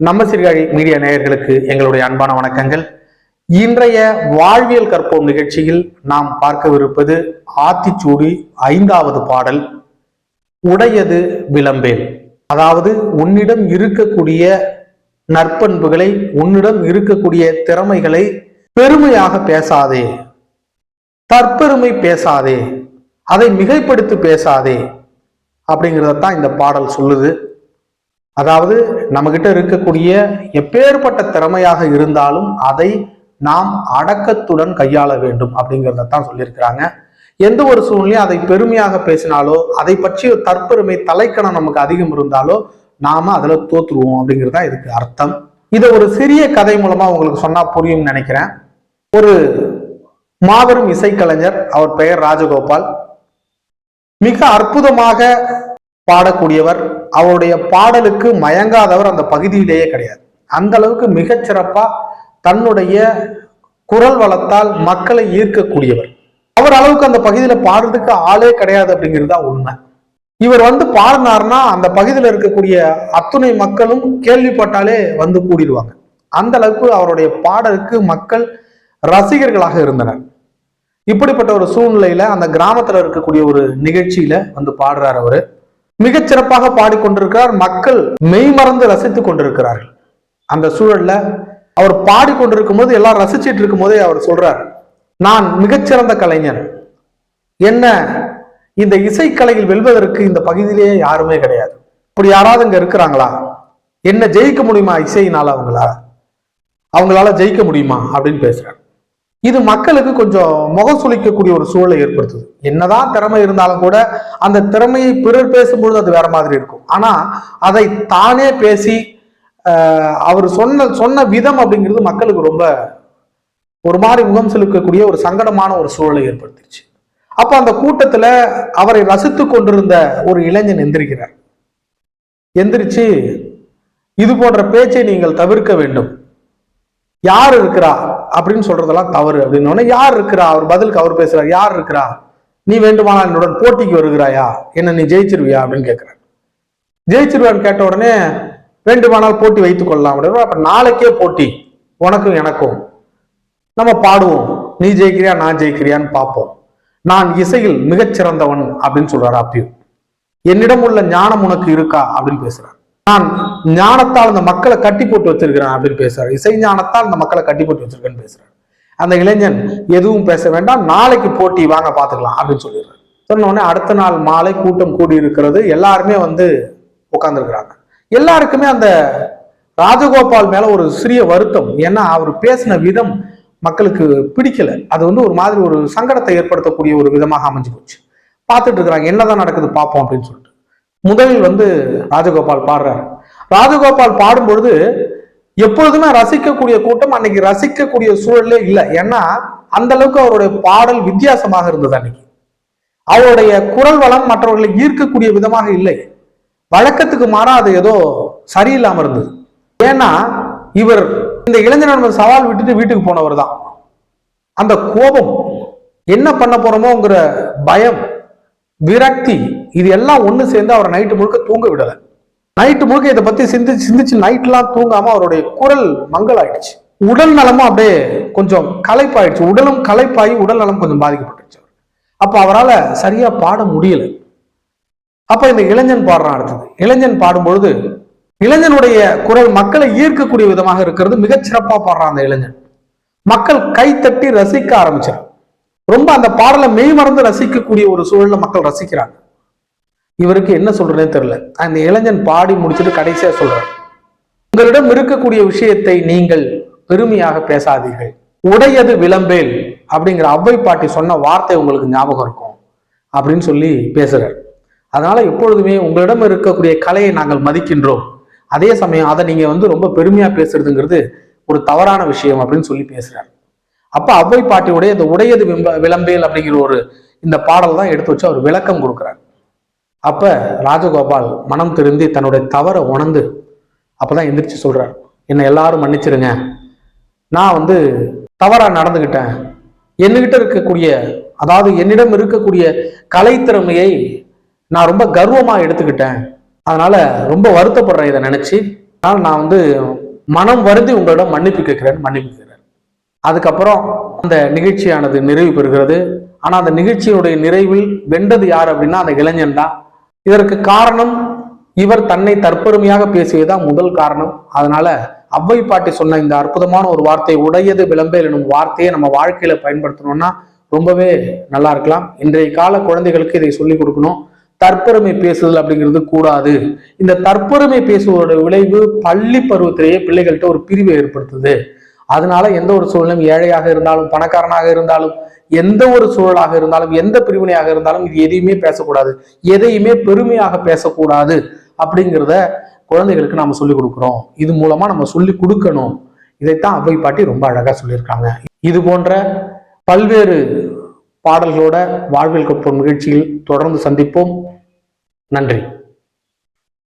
நம்ம சீர்காழி மீடியா நேயர்களுக்கு எங்களுடைய அன்பான வணக்கங்கள். இன்றைய வாழ்வியல் கற்போம் நிகழ்ச்சியில் நாம் பார்க்கவிருப்பது ஆத்திச்சூடி ஐந்தாவது பாடல் உடையது விளம்பேல். அதாவது உன்னிடம் இருக்கக்கூடிய நற்பண்புகளை உன்னிடம் இருக்கக்கூடிய திறமைகளை பெருமையாக பேசாதே. தற்பெருமை பேசாதே. அதை மிகைப்படுத்தி பேசாதே. அப்படிங்கிறதான் இந்த பாடல் சொல்லுது. அதாவது நம்மகிட்ட இருக்கக்கூடிய எப்பேற்பட்ட திறமையாக இருந்தாலும் அதை நாம் அடக்கத்துடன் கையாள வேண்டும் அப்படிங்கிறத தான் சொல்லியிருக்கிறாங்க. எந்த ஒரு சூழ்நிலையும் அதை பெருமையாக பேசினாலோ அதை பற்றி தற்பெருமை தலைக்கணம் நமக்கு அதிகம் இருந்தாலோ நாம அதுல தோத்துருவோம் அப்படிங்கிறது தான் இதுக்கு அர்த்தம். இதை ஒரு சிறிய கதை மூலமா உங்களுக்கு சொன்னா புரியும்னு நினைக்கிறேன். ஒரு மாபெரும் இசைக்கலைஞர் அவர் பெயர் ராஜகோபால். மிக அற்புதமாக பாடக்கூடியவர் அவருடைய பாடலுக்கு மயங்காதவர் அந்த பகுதியிலேயே கிடையாது. அந்த அளவுக்கு மிகச்சிறப்பா தன்னுடைய குரல் வளத்தால் மக்களை ஈர்க்கக்கூடியவர். அவர் அளவுக்கு அந்த பகுதியில பாடுறதுக்கு ஆளே கிடையாது அப்படிங்கிறது தான் உண்மை. இவர் வந்து பாடினார்னா அந்த பகுதியில் இருக்கக்கூடிய அத்துணை மக்களும் கேள்விப்பட்டாலே வந்து கூடிடுவாங்க. அந்த அளவுக்கு அவருடைய பாடலுக்கு மக்கள் ரசிகர்களாக இருந்தனர். இப்படிப்பட்ட ஒரு சூழ்நிலையில அந்த கிராமத்துல இருக்கக்கூடிய ஒரு நிகழ்ச்சியில வந்து பாடுறார் அவரு. மிகச் சிறப்பாக பாடிக்கொண்டிருக்கிறார். மக்கள் மெய்மறந்து ரசித்துக் கொண்டிருக்கிறார்கள். அந்த சூழல்ல அவர் பாடிக்கொண்டிருக்கும் போது எல்லாம் ரசிச்சிட்டு இருக்கும் போதே அவர் சொல்றார் நான் மிகச்சிறந்த கலைஞர். என்ன இந்த இசைக்கலையில் வெல்வதற்கு இந்த பகுதியிலேயே யாருமே கிடையாது. இப்படி யாராவது இங்க இருக்கிறாங்களா? என்ன ஜெயிக்க முடியுமா இசையினால அவங்களா? அவங்களால ஜெயிக்க முடியுமா? அப்படின்னு பேசுறார். இது மக்களுக்கு கொஞ்சம் முகம் சுளிக்கக்கூடிய ஒரு சூழலை ஏற்படுத்துது. என்னதான் திறமை இருந்தாலும் கூட அந்த திறமையை பிறர் பேசும்பொழுது அது வேற மாதிரி இருக்கும். ஆனா அதை தானே பேசி அவர் சொன்ன சொன்ன விதம் அப்படிங்கிறது மக்களுக்கு ரொம்ப ஒரு மாதிரி முகம் செலுக்கக்கூடிய ஒரு சங்கடமான ஒரு சூழலை ஏற்படுத்திடுச்சு அப்ப அந்த கூட்டத்துல அவரை ரசித்து கொண்டிருந்த ஒரு இளைஞன் எந்திரிக்கிறார். எந்திரிச்சு இது போன்ற பேச்சை நீங்கள் தவிர்க்க வேண்டும். யார் இருக்கிறா? அப்படின்னு சொல்றதெல்லாம் தவறு அப்படின்னு உடனே யார் இருக்கிறா? அவர் பதிலுக்கு அவர் பேசுறார். யார் இருக்கிறா? நீ வேண்டுமானால் என்னுடன் போட்டிக்கு வருகிறாயா? என்ன நீ ஜெயிச்சிருவியா? அப்படின்னு கேட்கிறார் ஜெயிச்சிருவான்னு கேட்ட உடனே வேண்டுமானால் போட்டி வைத்துக் கொள்ளலாம். அப்படின்னு அப்ப நாளைக்கே போட்டி. உனக்கும் எனக்கும். நம்ம பாடுவோம். நீ ஜெயிக்கிறியா? நான் ஜெயிக்கிறியான்னு பார்ப்போம். நான் இசையில் மிகச் சிறந்தவன் அப்படின்னு சொல்றாரு அப்பயும் என்னிடம் உள்ள ஞானம் உனக்கு இருக்கா? அப்படின்னு பேசுறான் நான் ஞானத்தால் அந்த மக்களை கட்டி போட்டு வச்சிருக்கிறேன் அப்படின்னு பேசுறாரு. இசை ஞானத்தால் அந்த மக்களை கட்டி போட்டு வச்சிருக்கேன்னு பேசுறாரு. அந்த இளைஞன் எதுவும் பேச வேண்டாம் நாளைக்கு போட்டி வாங்க பாத்துக்கலாம் அப்படின்னு சொல்லிடுறாரு. சொன்ன உடனே அடுத்த நாள் மாலை கூட்டம் கூடி இருக்கிறது எல்லாருமே வந்து உட்கார்ந்துருக்கிறாங்க. எல்லாருக்குமே அந்த ராஜகோபால் மேல ஒரு சிறிய வருத்தம். ஏன்னா அவர் பேசின விதம் மக்களுக்கு பிடிக்கல. அது வந்து ஒரு மாதிரி ஒரு சங்கடத்தை ஏற்படுத்தக்கூடிய ஒரு விதமாக அமைஞ்சு போச்சு. பார்த்துட்டு இருக்கிறாங்க. என்னதான் நடக்குது பார்ப்போம் அப்படின்னு சொல்லிட்டு. முதலில் வந்து ராஜகோபால் பாடுறாரு. ராஜகோபால் பாடும்பொழுது எப்பொழுதுமே ரசிக்கக்கூடிய கூட்டம் அன்னைக்கு ரசிக்கக்கூடிய சூழலே இல்லை. ஏன்னா அந்த அளவுக்கு அவருடைய பாடல் வித்தியாசமாக இருந்தது அன்னைக்கு. அவருடைய குரல் வளம் மற்றவர்களை ஈர்க்கக்கூடிய விதமாக இல்லை. வழக்கத்துக்கு மாறா அது ஏதோ சரியில்லாம இருந்தது. ஏன்னா இவர் இந்த இளைஞர் சவால் விட்டுட்டு வீட்டுக்கு போனவர் தான். அந்த கோபம் என்ன பண்ண போறோமோங்கிற பயம் விரக்தி. இது எல்லாம் ஒண்ணு சேர்ந்து அவரை நைட்டு முழுக்க தூங்க விடலை. நைட்டு முழுக்க இதை பத்தி சிந்திச்சு சிந்திச்சு நைட்லாம் தூங்காம அவருடைய குரல் மங்களாயிடுச்சு உடல் நலமும் அப்படியே கொஞ்சம் களைப்பாயிடுச்சு. உடலும் களைப்பாகி உடல் நலம் கொஞ்சம் பாதிக்கப்பட்டுச்சு அப்ப அவரால் சரியா பாட முடியல. அப்ப இந்த இளைஞன் பாடுறான் அடுத்தது. இளைஞன் பாடும்பொழுது இளைஞனுடைய குரல் மக்களை ஈர்க்கக்கூடிய விதமாக இருக்கிறது. மிகச்சிறப்பாக பாடுறான் அந்த இளைஞன். மக்கள் கைத்தட்டி ரசிக்க ஆரம்பிச்சார் ரொம்ப அந்த பாடலை மெய்மறந்து ரசிக்கக்கூடிய ஒரு சூழல்ல மக்கள் ரசிக்கிறாங்க. இவருக்கு என்ன சொல்றதே தெரியல. அந்த இளைஞன் பாடி முடிச்சுட்டு கடைசியா சொல்றார். உங்களிடம் இருக்கக்கூடிய விஷயத்தை நீங்கள் பெருமையாக பேசாதீர்கள். உடையது விளம்பேல் அப்படிங்கிற அவ்வை பாட்டி சொன்ன வார்த்தை உங்களுக்கு ஞாபகம் இருக்கும் அப்படின்னு சொல்லி பேசுறார். அதனால எப்பொழுதுமே உங்களிடம் இருக்கக்கூடிய கலையை நாங்கள் மதிக்கின்றோம். அதே சமயம் அதை நீங்க வந்து ரொம்ப பெருமையா பேசுறதுங்கிறது ஒரு தவறான விஷயம் அப்படின்னு சொல்லி பேசுறாரு. அப்ப அவ்வை பாட்டியுடைய இந்த உடையது விம்ப விளம்பேல் அப்படிங்கிற ஒரு இந்த பாடல் தான் எடுத்து வச்சு அவர் விளக்கம் கொடுக்குறார். அப்ப ராஜகோபால் மனம் திருந்தி தன்னுடைய தவறை உணர்ந்து அப்பதான் எந்திரிச்சு சொல்றார் என்னை எல்லாரும் மன்னிச்சிருங்க. நான் வந்து தவறா நடந்துகிட்டேன். என்னகிட்ட இருக்கக்கூடிய அதாவது என்னிடம் இருக்கக்கூடிய கலைத்திறமையை நான் ரொம்ப கர்வமா எடுத்துக்கிட்டேன். அதனால ரொம்ப வருத்தப்படுறேன் இதை நினைச்சு. அதனால் நான் வந்து மனம் வருந்தி உங்களிடம் மன்னிப்பு கேட்கிறேன் மன்னிப்பு அதுக்கப்புறம் அந்த நிகழ்ச்சியானது நிறைவு பெறுகிறது. ஆனால் அந்த நிகழ்ச்சியுடைய நிறைவில் வென்றது யார் அப்படின்னா அந்த இளைஞன் தான். இதற்கு காரணம் இவர் தன்னை தற்பெருமையாக பேசியதுதான் முதல் காரணம். அதனால அவ்வை பாட்டி சொன்ன இந்த அற்புதமான ஒரு வார்த்தை உடையது விளம்பேல் எனும் வார்த்தையை நம்ம வாழ்க்கையில பயன்படுத்தணும்னா ரொம்பவே நல்லா இருக்கலாம். இன்றைய கால குழந்தைகளுக்கு இதை சொல்லிக் கொடுக்கணும். தற்பெருமை பேசுதல் அப்படிங்கிறது கூடாது. இந்த தற்பெருமை பேசுவதோட விளைவு பள்ளி பருவத்திலேயே பிள்ளைகள்கிட்ட ஒரு பிரிவை ஏற்படுத்துது. அதனால எந்த ஒரு சூழலும் ஏழையாக இருந்தாலும் பணக்காரனாக இருந்தாலும் எந்த ஒரு சூழலாக இருந்தாலும் எந்த பிரிவினையாக இருந்தாலும் இது எதையுமே பேசக்கூடாது. எதையுமே பெருமையாக பேசக்கூடாது அப்படிங்கிறத குழந்தைகளுக்கு நாம சொல்லிக் கொடுக்குறோம். இது மூலமா நம்ம சொல்லி கொடுக்கணும். இதைத்தான் அவை பாட்டி ரொம்ப அழகா சொல்லியிருக்காங்க. இது போன்ற பல்வேறு பாடல்களோட வாழ்வில் கற்போம் நிகழ்ச்சியில் தொடர்ந்து சந்திப்போம். நன்றி.